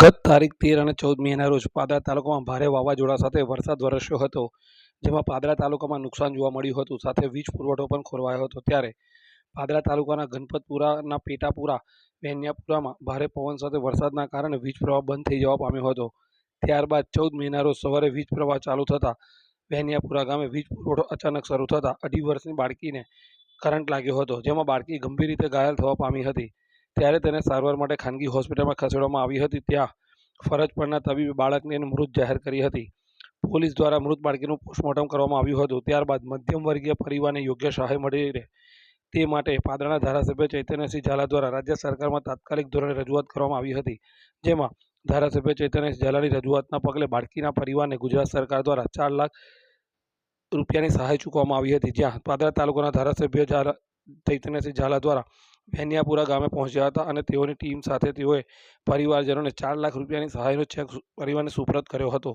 ગત તારીખ તેર અને ચૌદ મેના રોજ પાદરા તાલુકામાં ભારે વાવાઝોડા સાથે વરસાદ વરસ્યો હતો, જેમાં પાદરા તાલુકામાં નુકસાન જોવા મળ્યું હતું. સાથે વીજ પુરવઠો પણ ખોરવાયો હતો. ત્યારે પાદરા તાલુકાના ગણપતપુરાના પેટાપુરા વેન્યાપુરામાં ભારે પવન સાથે વરસાદના કારણે વીજ પ્રવાહ બંધ થઈ જવા પામ્યો હતો. ત્યારબાદ ચૌદ મેના રોજ સવારે વીજ પ્રવાહ ચાલુ થતાં વેન્યાપુરા ગામે વીજ પુરવઠો અચાનક શરૂ થતાં અઢી વર્ષની બાળકીને કરંટ લાગ્યો હતો, જેમાં બાળકી ગંભીર રીતે ઘાયલ થવા પામી હતી. ત્યારે તેને સારવાર માટે ખાનગી હોસ્પિટલમાં ખસેડવામાં આવી હતી. ત્યાં ફરજ પરના તબીબે બાળકને મૃત જાહેર કરી હતી. પોલીસ દ્વારા મૃત બાળકીનું પોસ્ટમોર્ટમ કરવામાં આવ્યું હતું. ત્યારબાદ મધ્યમ વર્ગીય પરિવારને યોગ્ય સહાય મળી રહે તે માટે પાદરાના ધારાસભ્ય ચૈતન્યસિંહ ઝાલા દ્વારા રાજ્ય સરકારમાં તાત્કાલિક ધોરણે રજૂઆત કરવામાં આવી હતી. જેમાં ધારાસભ્ય ચૈતન્યસિંહ ઝાલાની રજૂઆતના પગલે બાળકીના પરિવારને ગુજરાત સરકાર દ્વારા ચાર લાખ રૂપિયાની સહાય ચૂકવવામાં આવી હતી. જ્યાં પાદરા તાલુકાના ધારાસભ્ય ઝાલા ચૈતન્યસિંહ ઝાલા દ્વારા વેન્યાપુરા ગામે પહોંચ્યા હતા અને તેઓની ટીમ સાથે તેઓએ પરિવારજનોને ચાર લાખ રૂપિયાની સહાયનો ચેક પરિવારને સુપરત કર્યો હતો,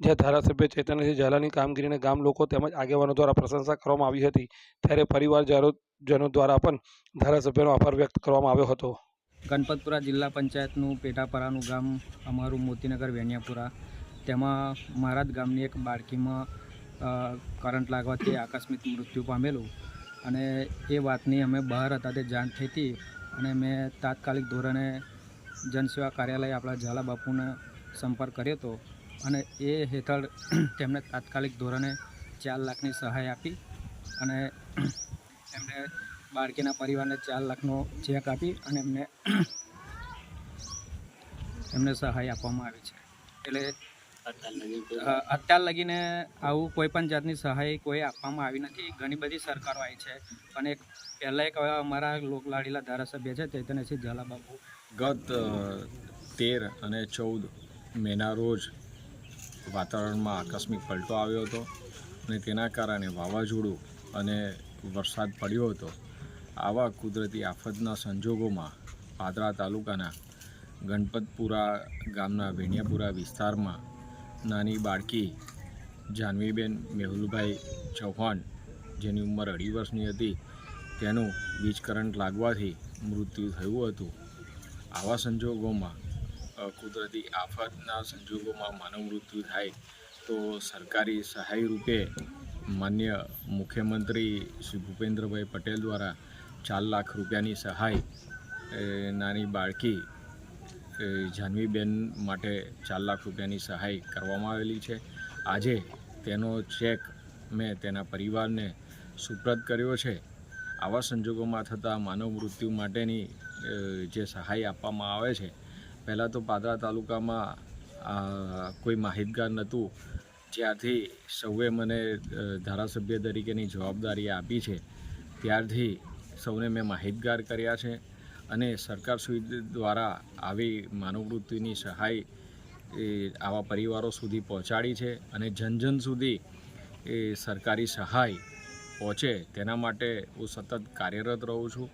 જ્યાં ધારાસભ્ય ચેતનસિંહ ઝાલાની કામગીરીને ગામ લોકો તેમજ આગેવાનો દ્વારા પ્રશંસા કરવામાં આવી હતી, ત્યારે પરિવારજનો, જનો દ્વારા પણ ધારાસભ્યનો આભાર વ્યક્ત કરવામાં આવ્યો હતો. ગણપતપુરા જિલ્લા પંચાયતનું પેટાપરાનું ગામ અમારું મોતીનગર વેણિયાપુરા. તેમાં મારા ગામની એક બાળકીમાં કરંટ લાગવાથી આકસ્મિક મૃત્યુ પામેલું. અને એ વાતની અમે બહાર હતા તે જાણ થઈ હતી અને મેં તાત્કાલિક ધોરણે જનસેવા કાર્યાલય આપણા ઝાલા બાપુને સંપર્ક કર્યો હતો અને એ હેઠળ તેમણે તાત્કાલિક ધોરણે ચાર લાખની સહાય આપી અને એમને બાળકીના પરિવારને ચાર લાખનો ચેક આપી અને એમને એમને સહાય આપવામાં આવી છે. એટલે અત્યાર લગીને આવું કોઈ પણ જાતની સહાય કોઈ આપવામાં આવી નથી. ઘણી બધી સરકારો આવી છે. અને પહેલાં એક અમારા લોકલાડીલા ધારાસભ્ય છે, ચૈતન્યસિંહ ઝાલાબાબુ ગત તેર અને ચૌદ મેના રોજ વાતાવરણમાં આકસ્મિક પલટો આવ્યો હતો અને તેના કારણે વાવાઝોડું અને વરસાદ પડ્યો હતો. આવા કુદરતી આફતના સંજોગોમાં પાદરા તાલુકાના ગણપતપુરા ગામના વેણિયાપુરા વિસ્તારમાં નાની બાળકી જાનવીબેન મેહુલભાઈ ચૌહાણ, જેની ઉંમર અઢી વર્ષની હતી, તેનું વીજ કરંટ લાગવાથી મૃત્યુ થયું હતું. આવા સંજોગોમાં કુદરતી આફતના સંજોગોમાં માનવ મૃત્યુ થાય તો સરકારી સહાય રૂપે માન્ય મુખ્યમંત્રી શ્રી ભૂપેન્દ્રભાઈ પટેલ દ્વારા ચાર લાખ રૂપિયાની સહાય નાની બાળકી જાહ્નવીબેન માટે ચાર લાખ રૂપિયાની સહાય કરવામાં આવેલી છે. આજે તેનો ચેક મેં તેના પરિવારને સુપ્રત કર્યો છે. આવા સંજોગોમાં થતા માનવ મૃત્યુ માટેની જે સહાય આપવામાં આવે છે, પહેલાં તો પાદરા તાલુકામાં કોઈ માહિતગાર નહોતું. જ્યારથી સૌએ મને ધારાસભ્ય તરીકેની જવાબદારી આપી છે. ત્યારથી સૌને મેં માહિતગાર કર્યા છે. અને સરકાર શ્રી દ્વારા આવી માનવવૃત્તિની સહાય એ આવા પરિવારો સુધી પહોંચાડી છે અને જન જન સુધી એ સરકારી સહાય પહોંચે તેના માટે હું સતત કાર્યરત રહું છું.